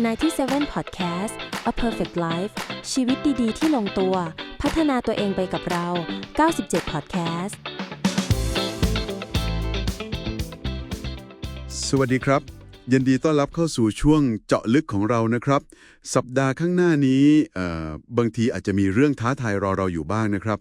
97 Podcast A Perfect Life ชีวิตดี ๆ ที่ลงตัว พัฒนาตัวเองไปกับเรา 97 Podcast สวัสดีครับ ยินดีต้อนรับเข้าสู่ช่วงเจาะลึกของเรานะครับ สัปดาห์ข้างหน้านี้เอ่อบางทีอาจจะมีเรื่องท้าทายรอเราอยู่บ้างนะครับ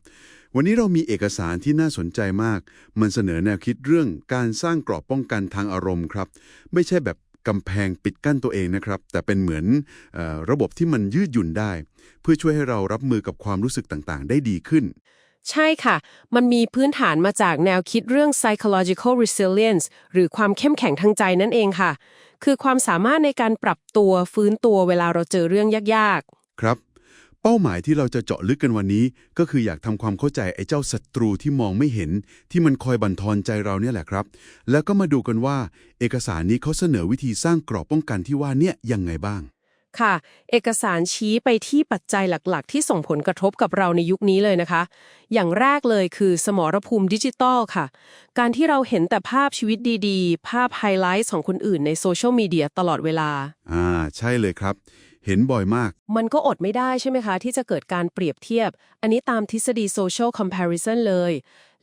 วันนี้เรามีเอกสารที่น่าสนใจมาก มันเสนอแนวคิดเรื่องการสร้างกรอบป้องกันทางอารมณ์ครับ ไม่ใช่แบบ กำแพงปิดกั้นตัวเองนะครับ แต่เป็นเหมือนเออระบบที่มันยืดหยุ่นได้ เพื่อช่วยให้เรารับมือกับความรู้สึกต่างๆ ได้ดีขึ้น ใช่ค่ะ มันมีพื้นฐานมาจากแนวคิดเรื่อง psychological resilience หรือความเข้มแข็งทางใจนั่นเองค่ะ คือความสามารถในการปรับตัวฟื้นตัวเวลาเราเจอเรื่องยากครับ เป้าหมายที่เราจะเจาะลึกกันวันนี้ ก็คืออยากทำความเข้าใจไอ้เจ้าศัตรูที่มองไม่เห็น ที่มันคอยบั่นทอนใจเราเนี่ยแหละครับ แล้วก็มาดูกันว่า เอกสารนี้เขาเสนอวิธีสร้างกรอบป้องกันที่ว่าเนี่ยยังไงบ้างๆค่ะ เอกสารชี้ไปที่ปัจจัยหลักๆ ที่ส่งผลกระทบกับเราในยุคนี้เลยนะคะ อย่างแรกเลยคือสมรภูมิดิจิตอลค่ะ การที่เราเห็นแต่ภาพชีวิตดีๆ ภาพไฮไลท์ของคนอื่นในโซเชียลมีเดียตลอดเวลา อ่า ใช่เลยครับ เห็นบ่อยมาก มันก็อดไม่ได้ใช่ไหมคะ ที่จะเกิดการเปรียบเทียบ อันนี้ตามทฤษฎี social comparison เลย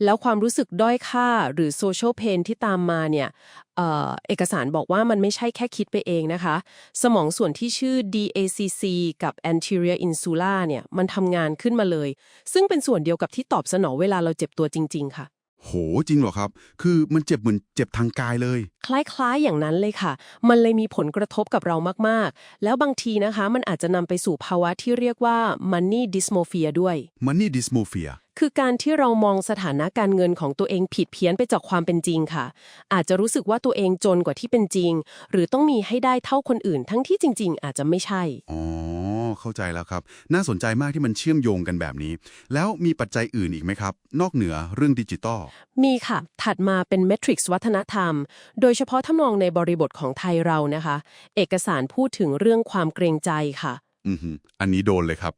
แล้วความรู้สึกด้อยค่าหรือ social pain ที่ตามมาเนี่ยเอเอกสารบอกว่ามันไม่ใช่แค่คิดไปเองนะคะ สมองส่วนที่ชื่อ DACC กับ anterior insula เนี่ยมันทำงานขึ้นมาเลย ซึ่งเป็นส่วนเดียวกับที่ตอบสนองเวลาเราเจ็บตัวจริง ๆ ค่ะ โหจริงเหรอครับ คือมันเจ็บเหมือนเจ็บทางกายเลย คล้ายๆ อย่างนั้นเลยค่ะ มันเลยมีผลกระทบกับเรามากๆ แล้วบางทีนะคะ มันอาจจะนำไปสู่ภาวะที่เรียกว่า money dysmorphia ด้วย Money dysmorphia คือการที่เรามองสถานะการเงินของตัวเองผิดเพี้ยนไปจากความเป็นจริงค่ะ อาจจะรู้สึกว่าตัวเองจนกว่าที่เป็นจริง หรือต้องมีให้ได้เท่าคนอื่น ทั้งที่จริง ๆ อาจจะไม่ใช่ อ๋อ เข้าใจแล้วครับ น่าสนใจมากที่มันเชื่อมโยงกันแบบนี้ แล้วมีปัจจัยอื่นอีกไหมครับ นอกเหนือเรื่องดิจิตอล มีค่ะ ถัดมาเป็นเมทริกซ์วัฒนธรรม โดยเฉพาะถ้ามองในบริบทของไทยเรานะคะ เอกสารพูดถึงเรื่องความเกรงใจค่ะ อือหืออันนี้โดนเลยครับ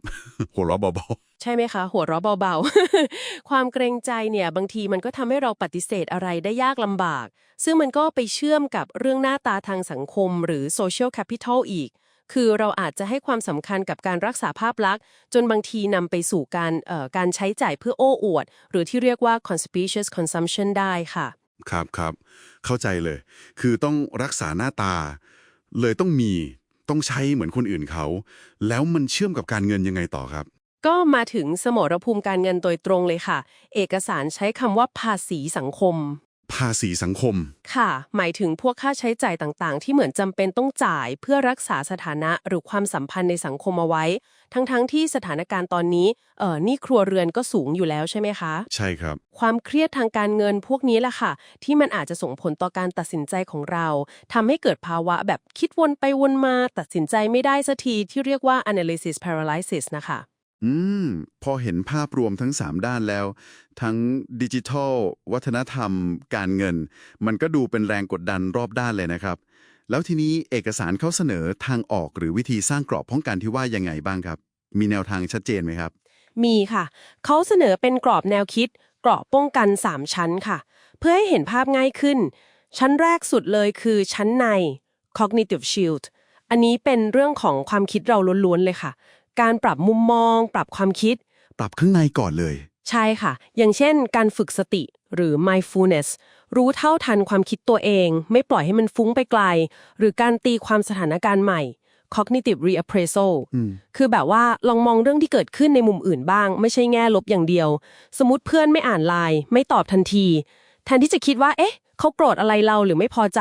หัวเราะเบา ใช่ไหมคะ หัวเราะเบาๆ ความเกรงใจเนี่ยบางทีมันก็ทำให้เราปฏิเสธอะไรได้ยากลำบาก ซึ่งมันก็ไปเชื่อมกับเรื่องหน้าตาทางสังคม หรือ social capital อีก คือเราอาจจะให้ความสำคัญกับการรักษาภาพลักษณ์ จนบางทีนำไปสู่การเอ่อการใช้จ่ายเพื่อโอ้อวด หรือที่เรียกว่า conspicuous consumption ได้ค่ะ ครับครับเข้าใจเลย คือต้องรักษาหน้าตา เลยต้องมีต้องใช้เหมือนคนอื่นเขา แล้วมันเชื่อมกับการเงินยังไงต่อครับ ก็มาถึงสมรภูมิการเงินโดยตรงเลยค่ะ เอกสารใช้คำว่าภาษีสังคม ภาษีสังคม ค่ะ หมายถึงพวกค่าใช้จ่ายต่างๆ ที่เหมือนจำเป็นต้องจ่ายเพื่อรักษาสถานะหรือความสัมพันธ์ในสังคมเอาไว้ ทั้งๆที่สถานการณ์ตอนนี้เอ่อหนี่ครัวเรือนก็สูงอยู่แล้วใช่ไหมคะ ใช่ครับ ความเครียดทางการเงินพวกนี้แหละค่ะ ที่มันอาจจะส่งผลต่อการตัดสินใจของเราทำให้เกิดภาวะแบบคิดวนไปวนมาตัดสินใจไม่ได้สักทีที่เรียกว่า analysis paralysis นะคะ อืม พอเห็นภาพรวมทั้ง 3 ด้านแล้ว ทั้งดิจิทัล วัฒนธรรม การเงิน มันก็ดูเป็นแรงกดดันรอบด้านเลยนะครับ แล้วทีนี้เอกสารเขาเสนอทางออกหรือวิธีสร้างกรอบป้องกันที่ว่ายังไงบ้างครับ มีแนวทางชัดเจนไหมครับ มีค่ะ เขาเสนอเป็นกรอบแนวคิด กรอบป้องกัน 3 ชั้นค่ะ เพื่อให้เห็นภาพง่ายขึ้น ชั้นแรกสุดเลยคือชั้นใน cognitive shield อันนี้เป็นเรื่องของความคิดเราล้วนๆเลยค่ะ การปรับมุมมอง ปรับความคิด ปรับข้างในก่อนเลย ใช่ค่ะ อย่างเช่น การฝึกสติหรือ mindfulness รู้เท่าทันความคิดตัวเอง ไม่ปล่อยให้มันฟุ้งไปไกล หรือการตีความสถานการณ์ใหม่ cognitive reappraisal อืมคือแบบว่าลองมองเรื่องที่เกิดขึ้นในมุมอื่นบ้าง ไม่ใช่แง่ลบอย่างเดียว สมมติเพื่อนไม่อ่านไลน์ไม่ตอบทันที แทนที่จะคิดว่า เอ๊ะ เขาโกรธอะไรเราหรือไม่พอใจ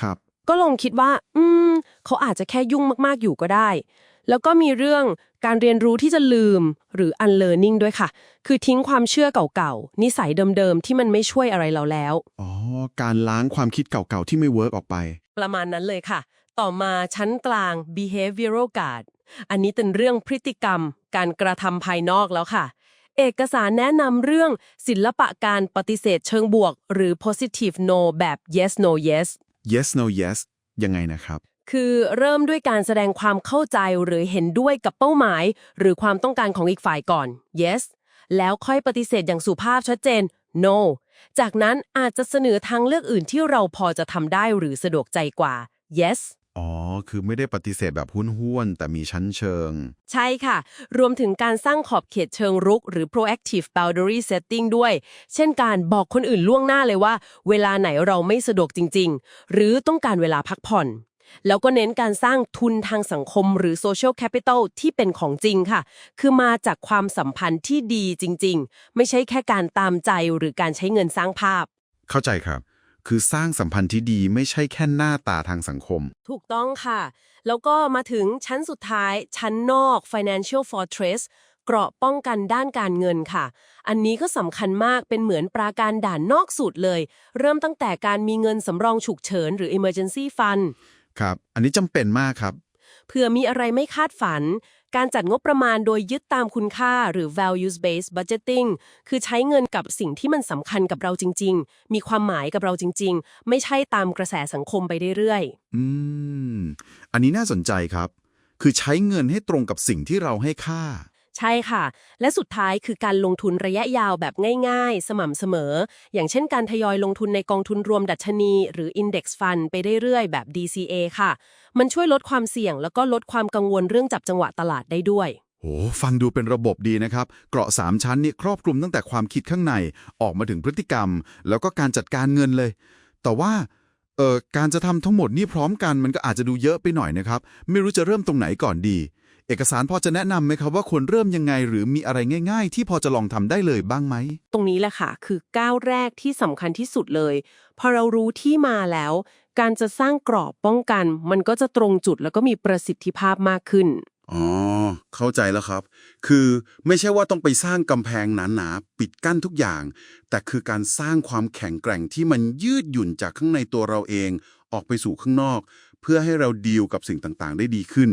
ครับ ก็ลองคิดว่า อืม เขาอาจจะแค่ยุ่งมากๆอยู่ก็ได้ แล้วก็มีเรื่องการเรียนรู้ที่จะลืมหรือ unlearning ด้วยค่ะ คือทิ้งความเชื่อเก่าๆ นิสัยเดิมๆ ที่มันไม่ช่วยอะไรเราแล้ว อ๋อ การล้างความคิดเก่าๆ ที่ไม่เวิร์กออกไป ประมาณนั้นเลยค่ะ ต่อมาชั้นกลาง behavioral guard อันนี้เป็นเรื่องพฤติกรรม การกระทำภายนอกแล้วค่ะ เอกสารแนะนำเรื่องศิลปะการปฏิเสธเชิงบวก หรือ positive no แบบ yes no yes yes no yes ยังไงนะครับ คือเริ่มด้วยการแสดงความเข้าใจหรือเห็นด้วยกับเป้าหมาย หรือความต้องการของอีกฝ่ายก่อน yes แล้วค่อยปฏิเสธอย่างสุภาพชัดเจน no จากนั้นอาจจะเสนอทางเลือกอื่นที่เราพอจะทำได้หรือสะดวกใจกว่า yes อ๋อ คือไม่ได้ปฏิเสธแบบห้วนๆแต่มีชั้นเชิง ใช่ค่ะ รวมถึงการสร้างขอบเขตเชิงรุก หรือ proactive boundary setting ด้วย เช่นการบอกคนอื่นล่วงหน้าเลยว่า เวลาไหนเราไม่สะดวกจริง ๆ หรือต้องการเวลาพักผ่อน แล้วก็เน้นการสร้างทุนทางสังคมหรือ social capital ที่เป็นของจริงค่ะ คือมาจากความสัมพันธ์ที่ดีจริง ๆ ไม่ใช่แค่การตามใจหรือการใช้เงินสร้างภาพ เข้าใจครับ คือสร้างสัมพันธ์ที่ดีไม่ใช่แค่หน้าตาทางสังคม ถูกต้องค่ะ แล้วก็มาถึงชั้นสุดท้าย ชั้นนอก financial fortress เกราะป้องกันด้านการเงินค่ะ อันนี้ก็สำคัญมากเป็นเหมือนปราการด่านนอกสุดเลย เริ่มตั้งแต่การมีเงินสำรองฉุกเฉินหรือ emergency fund ครับ อันนี้จำเป็นมากครับ เผื่อมีอะไรไม่คาดฝัน การจัดงบประมาณโดยยึดตามคุณค่าหรือ values based budgeting คือใช้เงินกับสิ่งที่มันสำคัญกับเราจริง ๆ มีความหมายกับเราจริง ๆ ไม่ใช่ตามกระแสสังคมไปเรื่อยๆอืม อันนี้น่าสนใจครับ คือใช้เงินให้ตรงกับสิ่งที่เราให้ค่า ใช่ค่ะ และสุดท้ายคือการลงทุนระยะยาวแบบง่ายๆ สม่ำเสมอ อย่างเช่นการทยอยลงทุนในกองทุนรวมดัชนี หรือ Index Fund ไปเรื่อยๆ แบบ DCA ค่ะ มันช่วยลดความเสี่ยง แล้วก็ลดความกังวลเรื่องจับจังหวะตลาดได้ด้วยโอ้ฟังดูเป็นระบบดีนะครับ เกราะ 3 ชั้นนี่ครอบคลุมตั้งแต่ความคิดข้างใน ออกมาถึงพฤติกรรม แล้วก็การจัดการเงินเลย แต่ว่าเอ่อการจะทำทั้งหมดนี่พร้อมกันมันก็อาจจะดูเยอะไปหน่อยนะครับ ไม่รู้จะเริ่มตรงไหนก่อนดี เอกสารพอจะแนะนำไหมครับว่าควรเริ่มยังไง หรือมีอะไรง่าย ๆ ที่พอจะลองทำได้เลยบ้างไหม ตรงนี้แหละค่ะ คือก้าวแรกที่สำคัญที่สุดเลย พอเรารู้ที่มาแล้ว การจะสร้างกรอบป้องกัน มันก็จะตรงจุดแล้วก็มีประสิทธิภาพมากขึ้น อ๋อ เข้าใจแล้วครับ คือไม่ใช่ว่าต้องไปสร้างกำแพงหนาๆปิดกั้นทุกอย่าง แต่คือการสร้างความแข็งแกร่งที่มันยืดหยุ่นจากข้างในตัวเราเอง ออกไปสู่ข้างนอก เพื่อให้เราดีลกับสิ่งต่างๆ ได้ดีขึ้น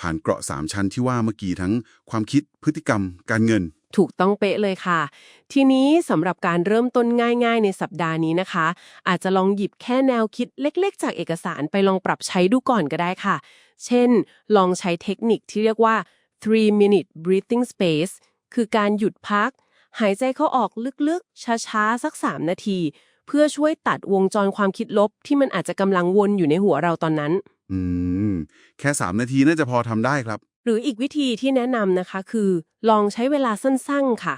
ผ่านเกราะสามชั้นที่ว่าเมื่อกี้ทั้งความคิดพฤติกรรม การเงิน ถูกต้องเป๊ะเลยค่ะ ทีนี้สำหรับการเริ่มต้นง่าย ๆ ในสัปดาห์นี้นะคะ อาจจะลองหยิบแค่แนวคิดเล็ก ๆ จากเอกสารไปลองปรับใช้ดูก่อนก็ได้ค่ะ เช่น ลองใช้เทคนิคที่เรียกว่า three minute breathing space คือการหยุดพัก หายใจเข้าออกลึกๆ ช้าๆ สัก 3 นาที เพื่อช่วยตัดวงจรความคิดลบที่มันอาจจะกำลังวนอยู่ในหัวเราตอนนั้น อืม แค่สามนาทีน่าจะพอทำได้ครับ หรืออีกวิธีที่แนะนำนะคะคือ ลองใช้เวลาสั้นๆค่ะ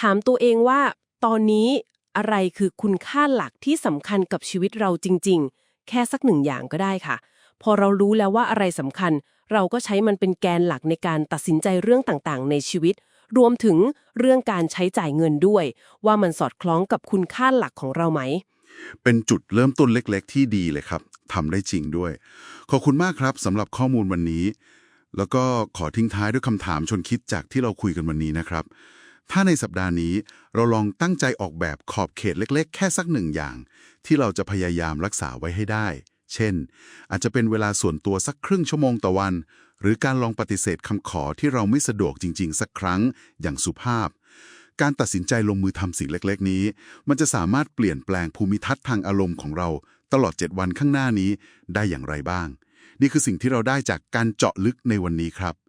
ถามตัวเองว่า ตอนนี้อะไรคือคุณค่าหลักที่สำคัญกับชีวิตเราจริง ๆ แค่สักหนึ่งอย่างก็ได้ค่ะ พอเรารู้แล้วว่าอะไรสำคัญ เราก็ใช้มันเป็นแกนหลักในการตัดสินใจเรื่องต่างๆ ในชีวิต รวมถึงเรื่องการใช้จ่ายเงินด้วย ว่ามันสอดคล้องกับคุณค่าหลักของเราไหม เป็นจุดเริ่มต้นเล็กๆ ที่ดีเลยครับทำได้จริงด้วย ขอบคุณมากครับสำหรับข้อมูลวันนี้ แล้วก็ขอทิ้งท้ายด้วยคำถามชวนคิดจากที่เราคุยกันวันนี้นะครับ ถ้าในสัปดาห์นี้เราลองตั้งใจออกแบบขอบเขตเล็ก ๆ แค่สักหนึ่งอย่าง ที่เราจะพยายามรักษาไว้ให้ได้ เช่น อาจจะเป็นเวลาส่วนตัวสักครึ่งชั่วโมงต่อวัน หรือการลองปฏิเสธคำขอที่เราไม่สะดวกจริง ๆ สักครั้งอย่างสุภาพ การตัดสินใจลงมือทำสิ่งเล็ก ๆ นี้ มันจะสามารถเปลี่ยนแปลงภูมิทัศน์ทางอารมณ์ของเราตลอด 7 วันข้างหน้านี้ได้อย่างไรบ้าง นี่คือสิ่งที่เราได้จากการเจาะลึกในวันนี้ครับ